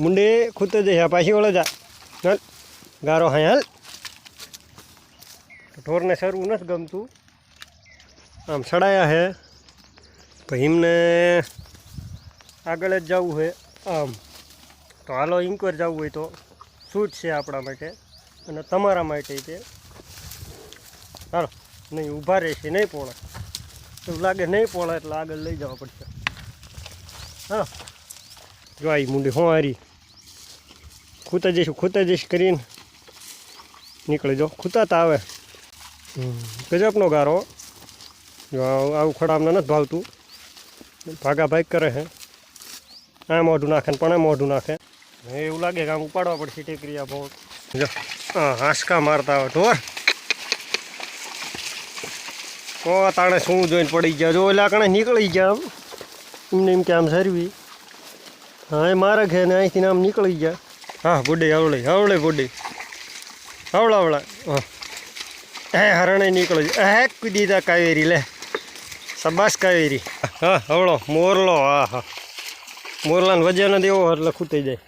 મુંડે ಕೂತದೆ જઈ પાછી ನಲ್ ગારો હાલ ઢોરને સરવું નથી ગમતું આમ સડાયા હે પછી એમને આગળ જ જવું છે આમ તો હાલો ઇન્કવેર જવું હોય તો છૂટ છે આપણા માટે અને તમારા માટે તે હાલો નહીં ઊભા રહેશે નહીં પોળે એવું લાગે નહીં પોળે એટલે આગળ લઈ જવા પડશે હા જો આવી મુંડી હું હારી ખૂતા જઈશું, ખૂતા જઈશ કરીને નીકળી જો ખૂતાતા આવે. ગજબનો ગારો. જો આવું આવું ખડા અમને નથી ભાવતું. ભાગા ભાગ કરે છે. આ મોઢું નાખે પણ આ મોઢું નાખે. એવું લાગે કે આમ ઉપાડવા પડશે ટેકરીયા બહુ. જો હા હાસકા મારતા આવે ઢોર કો તાણે શું જોઈને પડી ગયા? જો એટલે આકણે નીકળી ગયા એમને એમ કે આમ સરવી હા, એ મારે ઘે ને અહીંથી આમ નીકળી ગયા. હા, બુડી આવડે આવડે બુડી. આવડા આવડા હા હે હરણે નીકળો હે કૂદી તા કાવેરી, લે. સબાસ કાવેરી. હા હવળો મોરલો, હા હા. મોરલાને વજન દેવો એટલે ખૂટી જાય.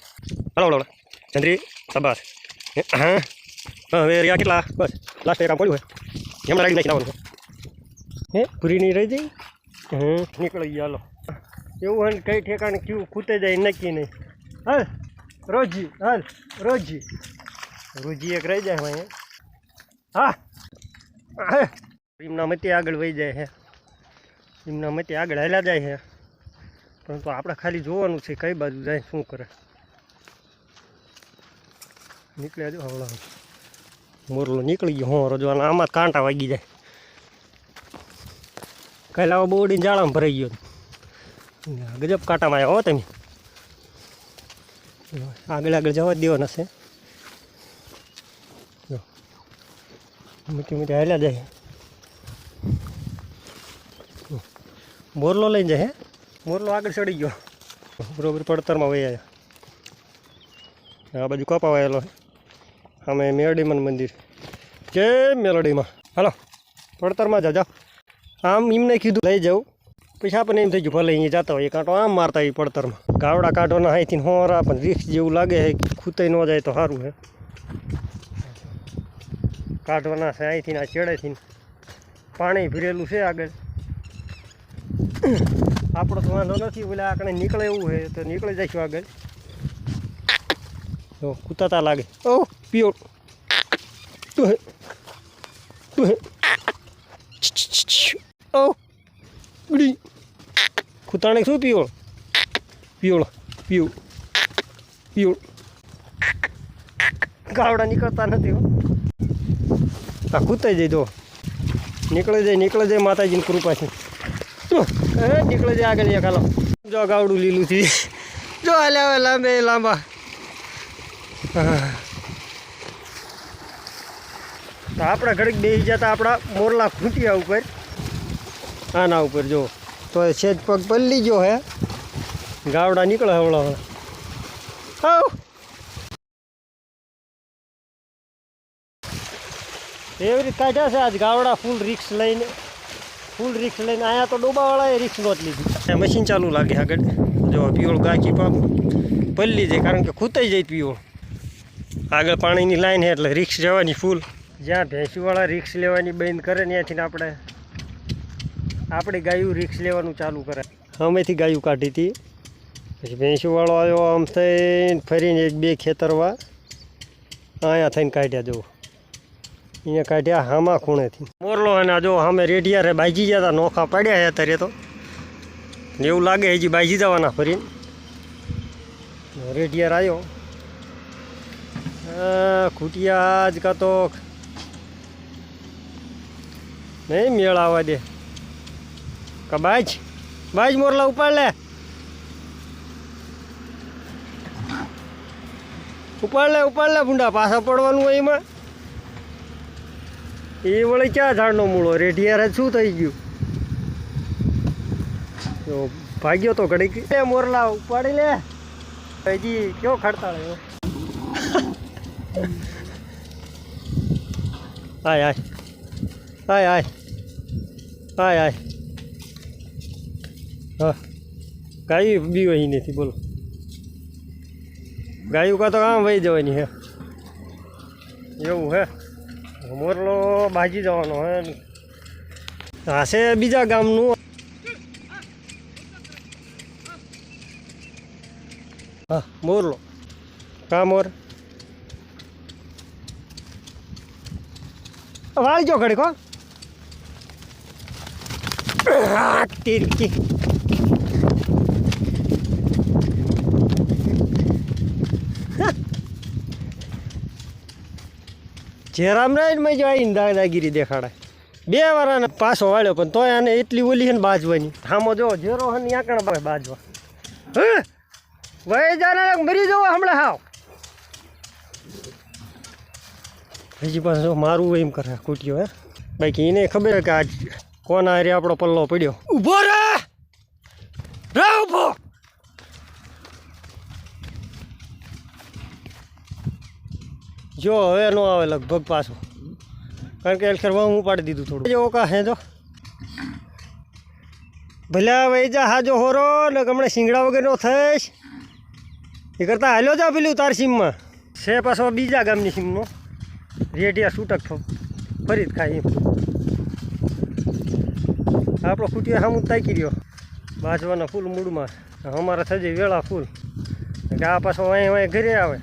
હલો હલો ચંદ્રી સબાસ હા હા. હવે રહ્યા કેટલા? બસ લાસ્ટ એક પડ્યું હોય એમ રાખી નાખી હે, પૂરી નહીં રહી જઈ હમ, નીકળી ગયા, હાલો. એવું હોય ને કઈ ઠેકાણે ક્યું ખૂટે જાય નક્કી નહીં. હાલ. રોજી, હાલ, રોજી. રોજી એક રહી જાય અહીંયા હા. હે. એમના મતે આગળ વહી જાય છે એમના મતે આગળ હાલ્યા જાય છે પરંતુ આપણે ખાલી જોવાનું છે કઈ બાજુ જાય, શું કરે. નીકળ્યા જો હવે. મોરલો નીકળી ગયો, હું રજવાના આમાં કાંટા વાગી જાય. કાલે આવો બોડીને જાળામાં ભરાઈ ગયો. ગજબ કાંટામાં આવ્યા હો તમે. આગળ આગળ જવા દેવાના છે. મીઠી મીઠી હાલ્યા જાય. મોરલો લઈને જાય, હે? મોરલો આગળ ચડી ગયો. બરોબર, પડતરમાં વહી આવ્યા આ બાજુ કપા વાયેલો અમે મેરડીમાં મંદિર. જય મેલડીમાં હાલો, પડતરમાં જા જાઓ આમ એમને કીધું, લઈ જાઉં. પછી આપણને એમ થઈ ગયું ભલે અહીંયા જતા હોય એ કાંટો આમ મારતા હોય પડતરમાં ગાવડા કાંટોના અહીંથી હોરા પણ રિક્ષ જેવું લાગે છે ખૂતાઈ ન જાય તો સારું છે કાઢવાના છે અહીંથી આ ચેડેથી પાણી ભરેલું છે આગળ આપણો તો વાંધો નથી બોલે આકણે નીકળે એવું છે તો નીકળી જઈશું આગળ તો કૂતાતા લાગે ઓ પીઓ ઓ ગુડી કૂતાણે શું પીવળ? પીવળ, પીવું પીઓળ ગાવડા નીકળતા નથી આ કૂતાઈ જાય જો. નીકળે જાય નીકળે જાય માતાજીની કૃપાથી હે, નીકળે જાય આગળ એક હાલો. જો ગાવડું લીલું થી જો હાલ્યા લાંબે લાંબા. તો આપણા ઘડીક બેસી જતા આપણા મોરલા ખૂંટિયા ઉપર. આના ઉપર, જો. તો એ સેજ પગ પલ્લી ગયો હે. ગાવડા નીકળે હવળા હવે હાવ એવી રીતે કાઢ્યા છે આજ ગાવડા ફૂલ રિક્સ લઈને. ફૂલ રિક્સ લઈને અહીંયા તો ડોબાવાળાએ રિક્સ નહોત લીધી. મશીન ચાલુ લાગે આગળ. જો પીઓળ ગાકી પાપ પલ્લી જાય કારણ કે ખૂતાઈ જાય પીઓળ આગળ પાણીની લાઈન છે એટલે રિક્સ જવાની ફૂલ. જ્યાં ભેંસીવાળા રિક્સ લેવાની બંધ કરે ત્યાંથી આપણે આપણી ગાયું રિક્સ લેવાનું ચાલુ કરે અમેથી ગાયું કાઢી હતી. પછી ભેંસીવાળો આવ્યો આમ થઈને ફરીને એક બે ખેતરવા. અહીંયા થઈને કાઢ્યા જવું અહીંયા કાઢ્યા હામા ખૂણેથી. મોરલો અને જો સામે રેડિયા રે બાજી ગયા હતા નોખા પાડ્યા છે અત્યારે તો. એવું લાગે હજી બાજી જવાના ફરીને. રેડિયાર આવ્યો. ખૂટિયા જ કાં તો નહીં આવવા દે. કા બાજ મોરલા ઉપાડ લે. ઉપાડ લે ઉપાડ લે ભૂંડા, પાછા પડવાનું હોય એમાં. એ વળી ક્યાં ઝાડનો મૂળો? રેઢિયાર શું થઈ ગયું? ભાગ્યો તો ઘડીક. લે મોરલા ઉપાડી લે. હજી કયો ખડતાળ આય આય. આય આય. આય આય. હા. કાંઈ બી વહી નથી, બોલો. ગાયું કાં તો આમ વહી જવાની હે. એવું હે. મોરલો બાજી જવાનો હે. હા બીજા ગામનું. હા, મોરલો. કા મોર? વાળજો ઘડી કો આ તીરકી જેરામ રાય મેં જો આવીને દાદાગીરી દેખાડે. બે વાર આને પાછો વાળ્યો પણ તોય આને એટલી ઓલી છે ને બાજવાની. હામો જો, ઝેરો હે ને આકણ બાજવા. હે? વહી જાને મરી જવો હમણાં હાવ. હજી પાસે મારું એમ કરે, કૂટ્યો હે. બાકી એને ખબર કે આજ કોના હારે આપણો પલ્લો પડ્યો. ઊભો રે! રે ઊભો જો, હવે નો આવે લગભગ પાછું. કારણ કે એલખેર હું ઉપાડી દીધું થોડું. જો કા હે જો. ભલે વહી જા, હાજો હોરો ને હમણાં શિંગડા વગરનો થઈશ. એ કરતાં હાલ્યો જા પેલું તાર સીમમાં. છે પાછો બીજા ગામની સીમનો. રેડિયા છૂટક ફરી જ ખાય એમ. આપણો ખૂટીઓ સામું તાકી રહ્યો. બાજવાના ફૂલ મૂળમાં. અમારા થઈ જાય વેળા ફૂલ. કે આ પાછો અહીં અહીં ઘરે આવે.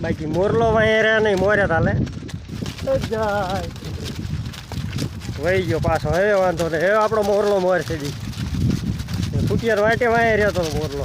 બાકી મોરલો વાંય રહ્યા નહીં મોરે તાલે વહી ગયો પાછો, હવે વાંધો નહીં. હવે આપણો મોરલો મોર છે ફૂટિયાર વાટે વાંય રહ્યો તો મોરલો.